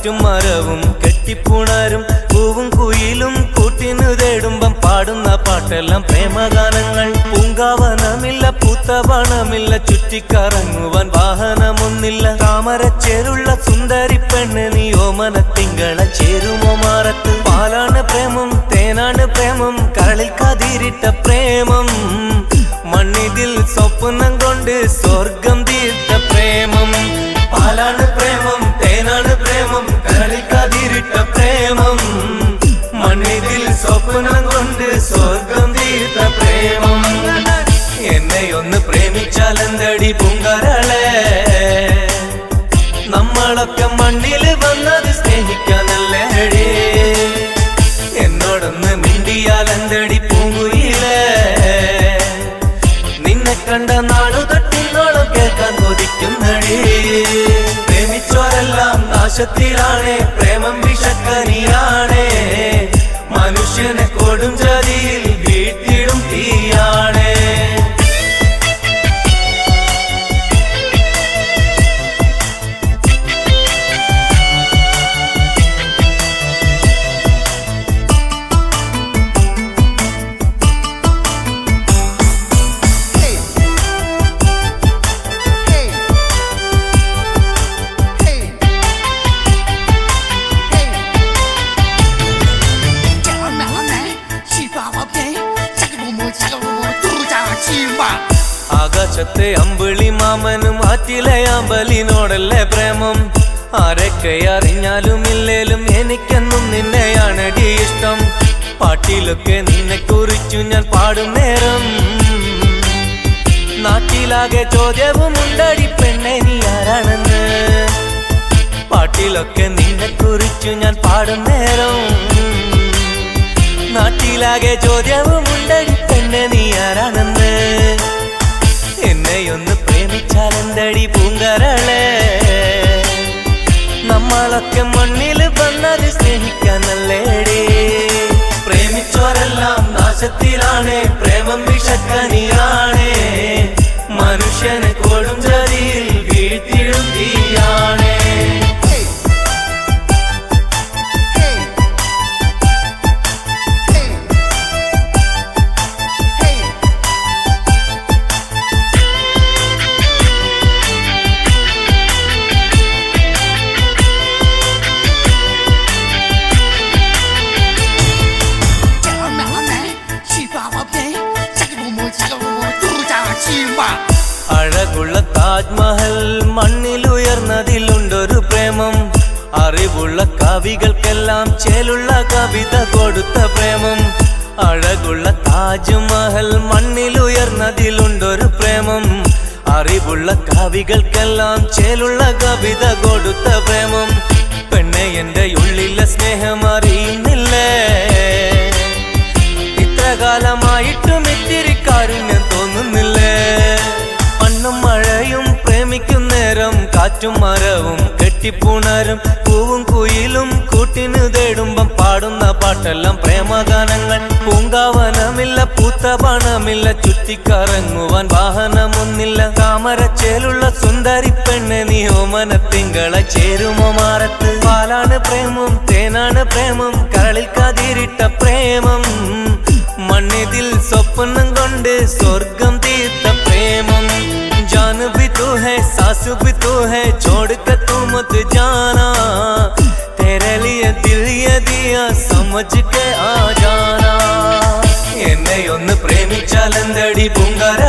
കാറ്റും മരവും കെട്ടിപ്പുണരും പൂവും കുയിലും കൂട്ടിനു തേടുമ്പം പാടുന്ന പാട്ടെല്ലാം പ്രേമഗാനങ്ങൾ. പൂങ്കാവനമില്ല പൂത്തവണമില്ല ചുറ്റിക്കറങ്ങുവാൻ വാഹനമൊന്നില്ല. താമരച്ചേരുള്ള സുന്ദരി പെണ്ണ് നീ ഓമന തിങ്കള ചേരുമോ മാറത്ത്. പാലാണ് പ്രേമം തേനാണ് പ്രേമം കരളിൽ കതിരിട്ട പ്രേമം. മണ്ണിതിൽ സ്വപ്നം കൊണ്ട് സ്വർഗം പ്രേമിച്ചോരെല്ലാം ആകാശത്തെ അമ്പിളി മാമനും ആറ്റിലെ അമ്പലിനോടല്ലേ പ്രേമം? ആരൊക്കെ അറിഞ്ഞാലും ഇല്ലേലും എനിക്കെന്നും നിന്നെയാണടി ഇഷ്ടം. പാട്ടിലൊക്കെ നിന്നെ കുറിച്ചു ഞാൻ പാടും നേരം. നാട്ടിലാകെ ചോദ്യവും ഉണ്ടടി പെണ്ണെ നീ ആരാണെന്ന്? പാട്ടിലൊക്കെ നിന്നെ കുറിച്ചു ഞാൻ പാടും നേരം. നാട്ടിലാകെ ചോദ്യവും നമ്മളൊക്കെ മണ്ണിൽ വന്നത് സ്നേഹിക്കാനല്ലേടി പ്രേമിച്ചോരെല്ലാം നാശത്തിലാണ് പ്രേമം വിഷക്കനിയാണ് അഴകുള്ള താജ്മഹൽ മണ്ണിലുയർന്നതിലുണ്ടൊരു പ്രേമം. അറിവുള്ള കവികൾക്കെല്ലാം ചേലുള്ള കവിത കൊടുത്ത പ്രേമം. അഴകുള്ള താജ്മഹൽ മണ്ണിലുയർന്നതിലുണ്ടൊരു പ്രേമം. അറിവുള്ള കവികൾക്കെല്ലാം ചേലുള്ള കവിത കൊടുത്ത പ്രേമം. പെണ്ണെ എന്റെ ഉള്ളിലെ സ്നേഹം കാറ്റും മരവും കെട്ടിപ്പുണരും പൂവും കുയിലും കൂട്ടിന് തേടുമ്പം പാടുന്ന പാട്ടെല്ലാം പ്രേമഗാനങ്ങൾ. പൂങ്കാവനമില്ല പൂത്ത പണമില്ല ചുറ്റിക്കറങ്ങുവാൻ വാഹനമൊന്നില്ല. താമരച്ചേലുള്ള സുന്ദരി പെണ്ണ് നീ ഓമനത്തിങ്കളെ ചേരുമോ മാറത്ത്? പാലാണ് പ്രേമം തേനാണ് പ്രേമം കരളിൽ കതിരിട്ട പ്രേമം. മണ്ണിതിൽ സ്വപ്നം കൊണ്ട് സ്വർഗം തീർത്ത है सास भी तू है छोड़ कर तू मत जाना तेरे लिए दिल ये दिया समझ के आ जाना എന്നെ ഒന്ന് പ്രേമിച്ചാൽ എന്തടി പൂങ്കരളെ